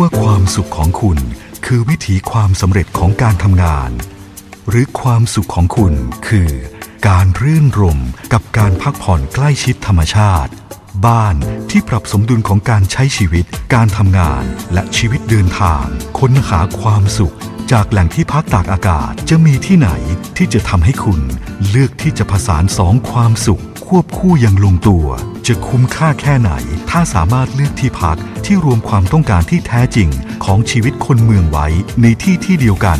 ว่าความสุขของคุณคือวิถีความสำเร็จของการทำงาน หรือความสุขของคุณคือ การรื่นรมกับการพักผ่อนใกล้ชิดธรรมชาติ บ้านที่ปรับสมดุลของการใช้ชีวิต การทำงาน และชีวิตเดินทาง ค้นหาความสุข จากแหล่งที่พักตากอากาศจะมีที่ไหนที่จะทำให้คุณ เลือกที่จะผสานสองความสุข ควบคู่อย่างลงตัว จะคุ้มค่าแค่ไหน ถ้าสามารถเลือกที่พักที่รวมความต้องการที่แท้จริงของชีวิตคนเมืองไว้ในที่ที่เดียวกัน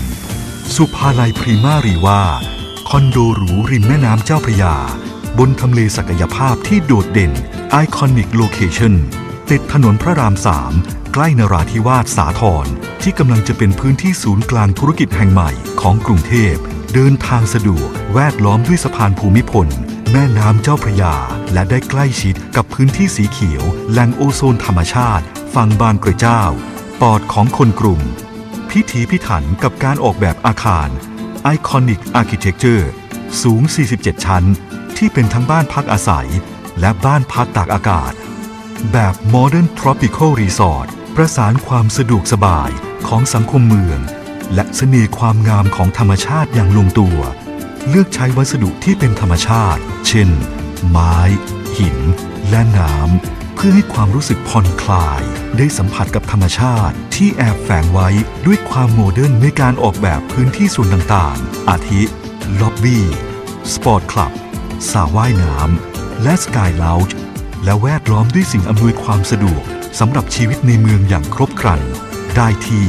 สุภาลัยพรีมารีว่าคอนโดหรูริมแม่น้ำเจ้าพระยา บนทำเลศักยภาพที่โดดเด่นไอคอนิกโลเคชั่นติดถนนพระรามสามใกล้นราธิวาสสาทรที่กำลังจะเป็นพื้นที่ศูนย์กลางธุรกิจแห่งใหม่ของกรุงเทพ เดินทางสะดวกแวดล้อมด้วยสะพานภูมิพล แม่น้ำเจ้าพระยา และได้ใกล้ชิดกับพื้นที่สีเขียวแหล่งโอโซนธรรมชาติฝั่งบานกระเจ้า ปอดของคนกรุงพิถีพิถันกับการออกแบบอาคาร Iconic Architecture สูง 47 ชั้น ที่เป็นทั้งบ้านพักอาศัย และบ้านพักตากอากาศ แบบ Modern Tropical Resort ประสานความสะดวกสบายของสังคมเมือง และเสน่ห์ความงามของธรรมชาติอย่างลงตัว เลือกใช้วัสดุที่เป็นธรรมชาติ เช่น ไม้ หิน และน้ำ เพื่อให้ความรู้สึกผ่อนคลาย ได้สัมผัสกับธรรมชาติที่แอบแฝงไว้ด้วยความโมเดิร์นในการออกแบบพื้นที่ส่วนต่างๆ อาทิ ล็อบบี้ สปอร์ตคลับสระว่ายน้ำ และสกายลาวจ์และแวดล้อมด้วยสิ่งอำนวยความสะดวกสำหรับชีวิตในเมืองอย่างครบครัน ได้ที่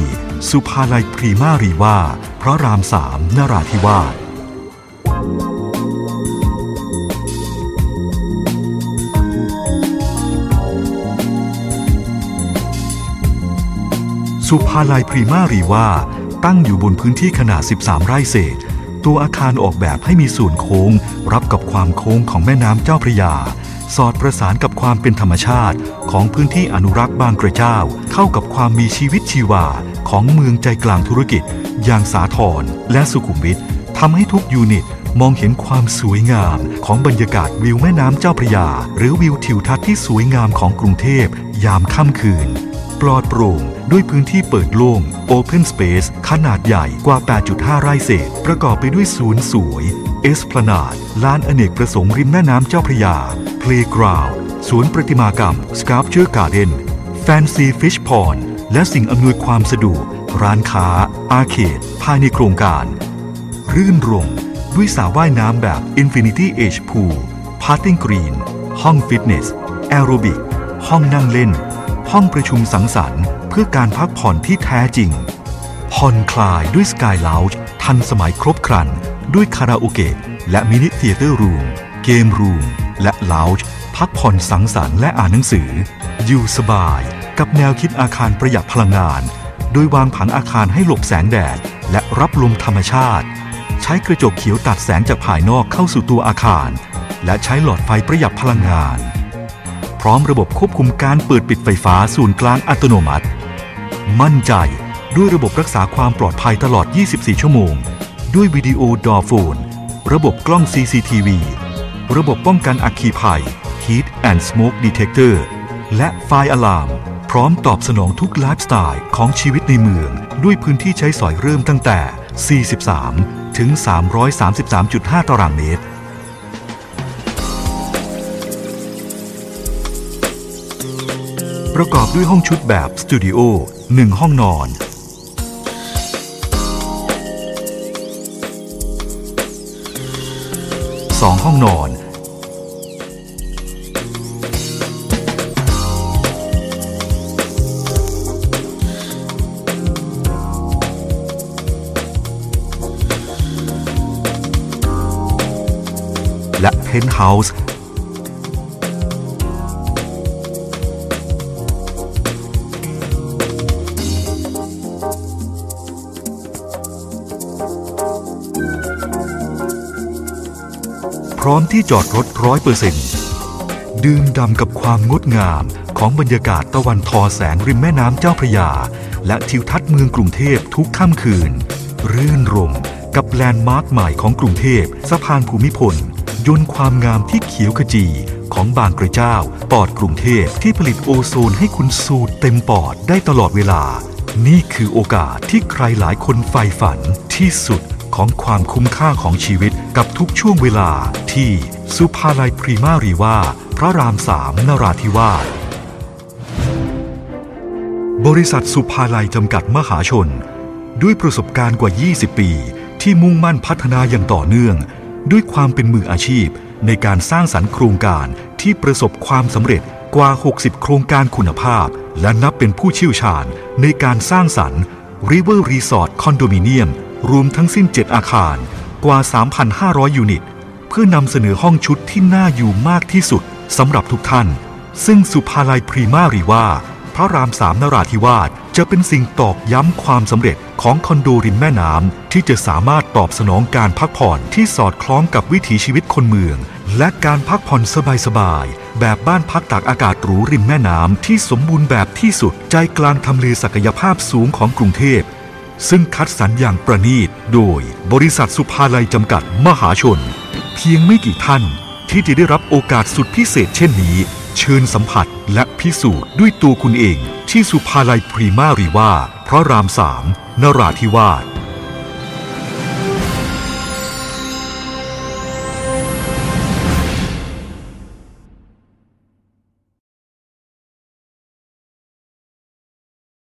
สุภาลัยพรีมารีว่าพระรามสามนราธิวาส สุภาลัยพรีมารีว่าตั้งอยู่บนพื้นที่ขนาด 13 ไร่เศษ ตัวอาคารออกแบบให้มีส่วนโค้ง รับกับความโค้งของแม่น้ำเจ้าพระยา สอดประสานกับความเป็นธรรมชาติ ของพื้นที่อนุรักษ์บางกระเจ้า เข้ากับความมีชีวิตชีวา ของเมืองใจกลางธุรกิจ อย่างสาทรและสุขุมวิททำให้ทุกยูนิตมองเห็นความสวยงามของบรรยากาศวิวแม่น้ำเจ้าพระยา หรือวิวทิวทัศน์ที่สวยงามของกรุงเทพยามค่ำคืน ปลอดโปร่งด้วยพื้นที่เปิดโล่ง Open Space ขนาดใหญ่กว่า 8.5 ไร่เศษ ประกอบไปด้วยสวนสวย เอสพลานาด ลานอเนกประสงค์ริมแม่น้ำเจ้าพระยา Playground สวนประติมากรรม Sculpture Garden Fancy Fish Pond และสิ่งอำนวยความสะดวก ร้านค้า อาเคดภายในโครงการ รื่นรมด้วยสระว่ายน้ำแบบ Infinity Age Pool Parting Green ห้องฟิตเนส แอโรบิก ห้องนั่งเล่น ห้องประชุมสังสรรค์ เพื่อการพักผ่อนที่แท้จริง ผ่อนคลายด้วยสกายลาวจ์ทันสมัยครบครัน ด้วยคาราโอเกะและมินิเทเตอร์รูม เกมรูม และลาวจ์พักผ่อนสังสรรค์และอ่านหนังสือ อยู่สบาย กับแนวคิดอาคารประหยัดพลังงาน โดยวางผังอาคารให้หลบแสงแดด และรับลมธรรมชาติ ใช้กระจกเขียวตัดแสงจากภายนอกเข้าสู่ตัวอาคาร และใช้หลอดไฟประหยัดพลังงาน ร้อมระบบควบคุมการเปิดปิดไฟฟ้าศูนย์กลางอัตโนมัติ มั่นใจด้วยระบบรักษาความปลอดภัยตลอด 24 ชั่วโมง ด้วยวิดีโอดอโฟน ระบบกล้อง CCTV ระบบป้องกันอัคคีภัย Heat and Smoke Detector และไฟอะลามพร้อมตอบสนองทุกไลฟ์สไตล์ของชีวิตในเมือง ด้วยพื้นที่ใช้สอยเริ่มตั้งแต่ 43 ถึง 333.5 ตารางเมตร ประกอบด้วยห้องชุดแบบสตูดิโอ1ห้องนอน 2 ห้องนอน และเพนท์เฮาส์ พร้อมที่จอดรถร้อยเปอร์เซ็นต์ดื่มด่ำกับความงดงามของบรรยากาศตะวันทอแสงริมแม่น้ำเจ้าพระยา และทิวทัศน์เมืองกรุงเทพทุกค่ำคืน รื่นรมกับแลนด์มาร์คใหม่ของกรุงเทพสะพานภูมิพล ยนต์ความงามที่เขียวขจีของบางกระเจ้า ปอดกรุงเทพที่ผลิตโอโซนให้คุณสูดเต็มปอดได้ตลอดเวลา นี่คือโอกาสที่ใครหลายคนใฝ่ฝันที่สุด ของความคุ้มค่าของชีวิตกับทุกช่วงเวลาที่สุภาลัยพรีมารีว่าพระรามสามนราธิวาสบริษัทสุภาลัยจำกัดมหาชน ด้วยประสบการณ์กว่า 20 ปี ที่มุ่งมั่นพัฒนาอย่างต่อเนื่อง ด้วยความเป็นมืออาชีพในการสร้างสรรค์โครงการที่ประสบความสำเร็จกว่า 60 โครงการคุณภาพ และนับเป็นผู้เชี่ยวชาญในการสร้างสรรค์ River Resort Condominium รวมทั้งสิ้น 7 อาคารกว่า 3,500 ยูนิต เพื่อนำเสนอห้องชุดที่น่าอยู่มากที่สุดสำหรับทุกท่าน ซึ่งสุภาลัยพรีมารีว่า พระรามสามนราธิวาสจะเป็นสิ่งตอกย้ำความสำเร็จของคอนโดริมแม่น้ำที่จะสามารถตอบสนองการพักผ่อนที่สอดคล้องกับวิถีชีวิตคนเมือง และการพักผ่อนสบายๆแบบบ้านพักตากอากาศหรูริมแม่น้ำที่สมบูรณ์แบบที่สุดใจกลางทำเลศักยภาพสูงของกรุงเทพ ซึ่งคัดสรรอย่างประณีตโดยบริษัทสุภาลัยจำกัดมหาชน เพียงไม่กี่ท่านที่จะได้รับโอกาสสุดพิเศษเช่นนี้ เชิญสัมผัสและพิสูจน์ด้วยตัวคุณเอง ที่สุภาลัยพรีมารีว่าพระรามสามนราธิวาส